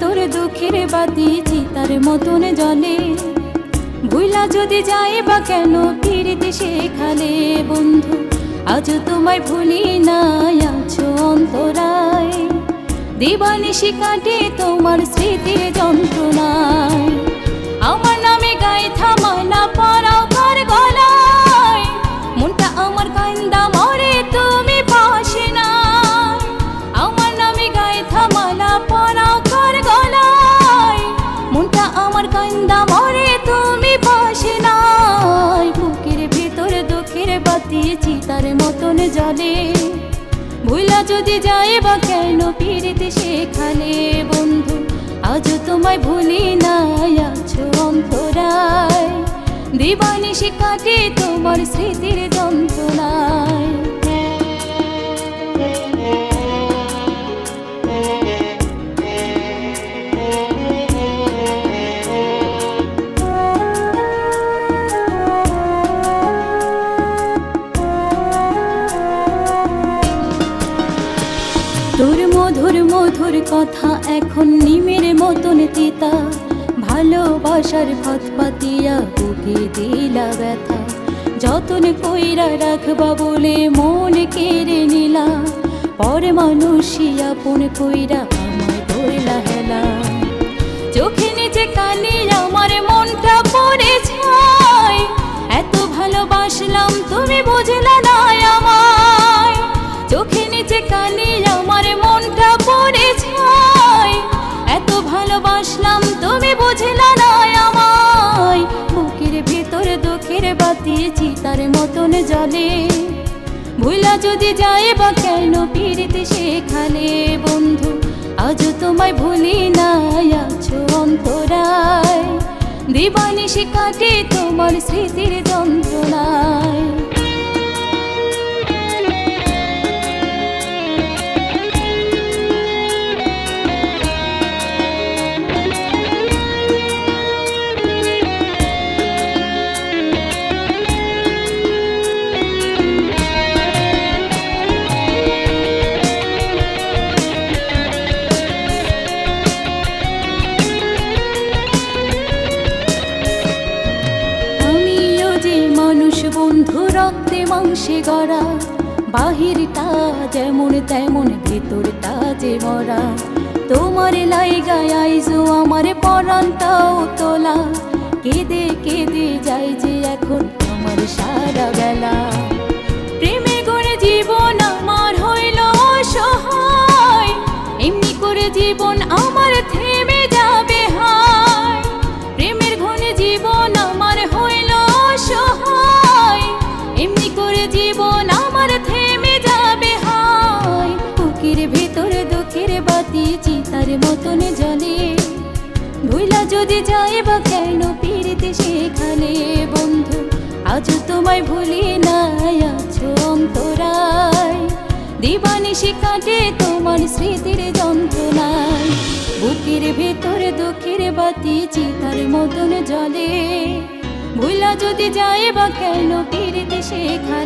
তোর দুঃখের বাতি চিতার মতন জলে। ভুলা যদি যাই বা কেন ফিরিতে সেখালে বন্ধু, আজ তোমায় ভুলি নাই আছো অন্তরায়। দিবানিশি কাটে তোমার স্মৃতির যন্ত্রণায়। চিতার জলে। ভুলা যদি যায় বা কেন ফিরিতে সেখানে? বন্ধু আজ তোমায় ভুলি নাই, আছো অন্তরায়। দিবানি কাটে তোমার স্মৃতির যন্ত্রণায়। মধুর কথা এখন নিমের মতন তিতা। ভালোবাসার ভাত পাতিয়া বুকে দিলা ব্যথা। যতন কইরা রাখবা বলে মন কেড়ে নিলা। পর মানুষই আপন কইরা আমার ধরলা হেলা। চোখে নিচে কানে আমার মনটা পড়ে এত ভালোবাসলাম তুমি বুঝলা না আমায়। চোখে নিচে কানে ছাই এত ভালোবাসলাম, তুমি মতন জলে। ভুলা যদি যায় বা কেন ফিরতে সেখানে? বন্ধু আজ তোমায় ভুলি নাই, আছো অন্তরায়। দিবানিশি কাটে তোমার স্মৃতির যন্ত্রণায়। বন্ধু রক্তে মাংসে গড়া, বাহিরটা যেমন তেমন, ভেতরটা যে মরা তোমার লাইগায় আইজো আমার পরান্তাও তোলা। কেঁদে কেঁদে যাই যে এখন আমার সারা বেলা। প্রেমে করে জীবন আমার হইল সহায় এমনি করে জীবন যদি যায় বা কেন ফিরতে সেখানে বন্ধু? আজ তোমায় ভুলি নাই আছো অন্তরায়। দিবানিশি কাটে তোমার স্মৃতির যন্ত্রণায়। বুকের ভেতরে দুঃখের বাতি চিতার মতন জলে ভুলা যদি যায় বা কেন ফিরতে সেখানে